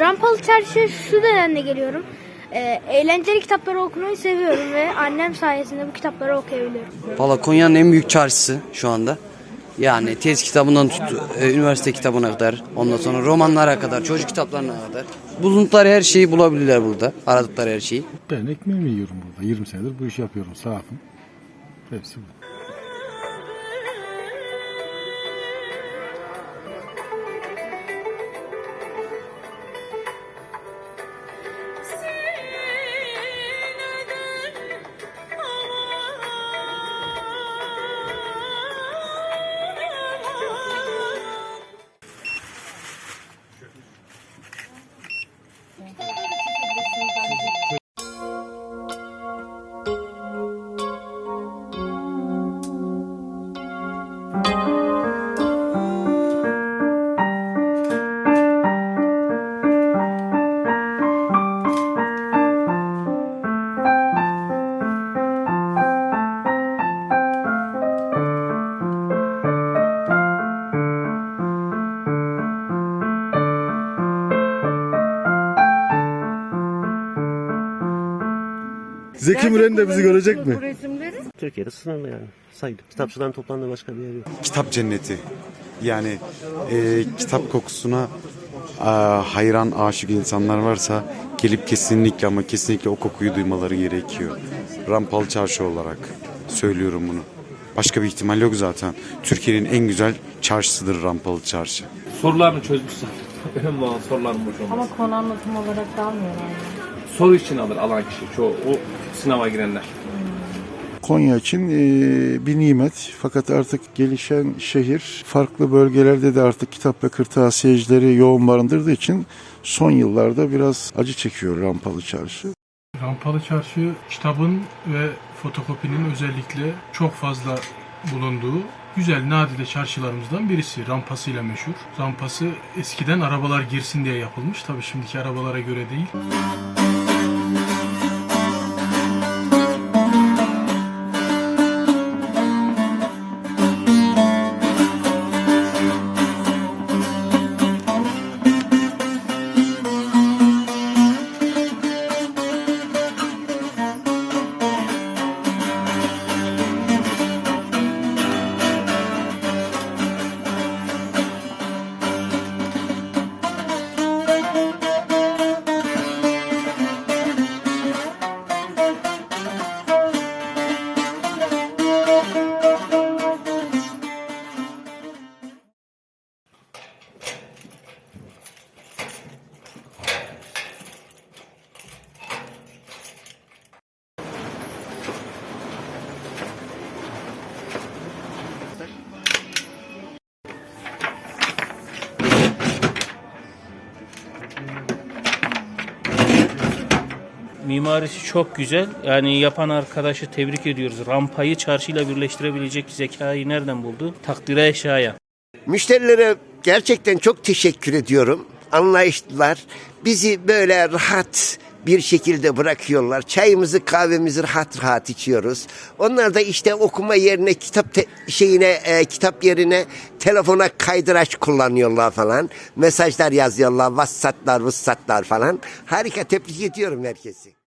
Rampalı Çarşı şu nedenle geliyorum. Ee, eğlenceli kitapları okumayı seviyorum ve annem sayesinde bu kitapları okuyabiliyorum. Valla Konya'nın en büyük çarşısı şu anda. Yani tez kitabından tut, e, üniversite kitabına kadar, ondan sonra romanlara kadar, çocuk kitaplarına kadar. Bulundukları her şeyi bulabilirler burada. Aradıkları her şeyi. Ben ekmeğimi yiyorum burada. 20 senedir bu işi yapıyorum. Sahafım. Hepsi bu. Zeki Müren de bizi görecek mi? Türkiye'de sınırlı yani. Saydım. Kitapçıdan toplandığı başka bir yer yok. kitap cenneti. Yani e, kitap kokusuna e, hayran aşık insanlar varsa gelip kesinlikle ama kesinlikle o kokuyu duymaları gerekiyor. Rampalı çarşı olarak söylüyorum bunu. Başka bir ihtimal yok zaten. Türkiye'nin en güzel çarşısıdır Rampalı Çarşı. Sorularını çözmüşsün. Önemli olan soruların boş olması. Ama konu anlatım olarak da almıyorlar. yani. Soru için alır alan kişi. Çoğu o sınava girenler. Konya için e, bir nimet. Fakat artık gelişen şehir farklı bölgelerde de artık kitap ve kırtasiyecileri yoğun barındırdığı için son yıllarda biraz acı çekiyor Rampalı Çarşı. Rampalı Çarşı kitabın ve fotokopinin özellikle çok fazla bulunduğu güzel nadide çarşılarımızdan birisi. Rampasıyla meşhur. Rampası eskiden arabalar girsin diye yapılmış. Tabii şimdiki arabalara göre değil. Mimarisi çok güzel. Yani yapan arkadaşı tebrik ediyoruz. Rampayı çarşıyla birleştirebilecek zekayı nereden buldu? Takdire şayan. Müşterilere gerçekten çok teşekkür ediyorum. Anlayışlılar. Bizi böyle rahat bir şekilde bırakıyorlar. Çayımızı kahvemizi rahat rahat içiyoruz. Onlar da işte okuma yerine kitap te- şeyine e, kitap yerine telefona kaydıraç kullanıyorlar falan. Mesajlar yazıyorlar. WhatsApp'lar, WhatsApp'lar falan. Harika tebrik ediyorum herkesi.